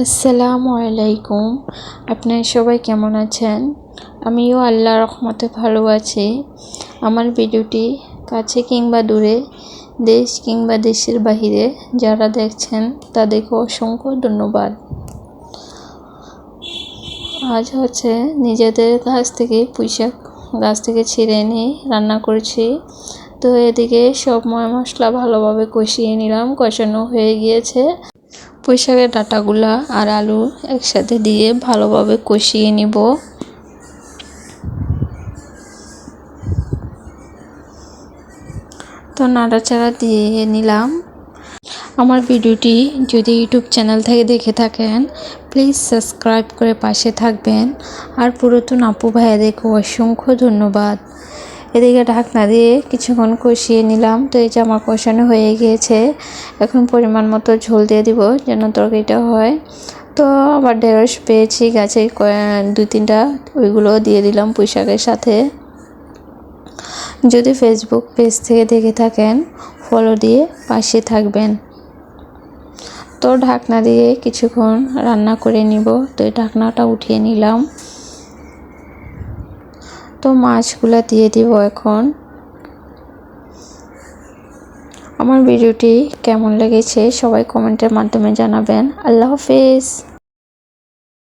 আসসালামু আলাইকুম। আপনারা সবাই কেমন আছেন? আমিও আল্লাহ রহমতে ভালো আছি। আমার ভিডিওটি কাছে কিংবা দূরে, দেশ কিংবা দেশের বাহিরে যারা দেখছেন, তাদেরকে অসংখ্য ধন্যবাদ। আজ হচ্ছে নিজেদের কাছ থেকে পুঁইশাক গাছ থেকে ছিঁড়ে এনে রান্না করেছি। তো এদিকে সব ময় মশলা ভালোভাবে কষিয়ে নিলাম, কষানো হয়ে গিয়েছে। পুঁইশাকের ডাঁটাগুলা আর আলু একসাথে দিয়ে ভালোভাবে কষিয়ে নিব। তো নাড়াচাড়া দিয়ে নিলাম। আমার ভিডিওটি যদি ইউটিউব চ্যানেল থেকে দেখে থাকেন, প্লিজ সাবস্ক্রাইব করে পাশে থাকবেন। আর পুরাতন আপু ভাইয়াদেরকে অসংখ্য ধন্যবাদ। এদিকে ঢাকনা দিয়ে কিছুক্ষণ কষিয়ে নিলাম। তো এই যে আমার কষানো হয়ে গিয়েছে, এখন পরিমাণ মতো ঝোল দিয়ে দিব যেন তরকারিটা হয়। তো আবার ঢেঁড়স পেয়েছি, গাছে দুই তিনটা ওইগুলো দিয়ে দিলাম পুঁইশাকের সাথে। যদি ফেসবুক পেজ থেকে দেখে থাকেন ফলো দিয়ে পাশে থাকবেন। তো ঢাকনা দিয়ে কিছুক্ষণ রান্না করে নিব। তো ঢাকনাটা উঠিয়ে নিলাম। তো মাছগুলো দিয়ে দিব এখন। আমার ভিডিওটি কেমন লেগেছে সবাই কমেন্টের মাধ্যমে জানাবেন। আল্লাহ হাফেজ।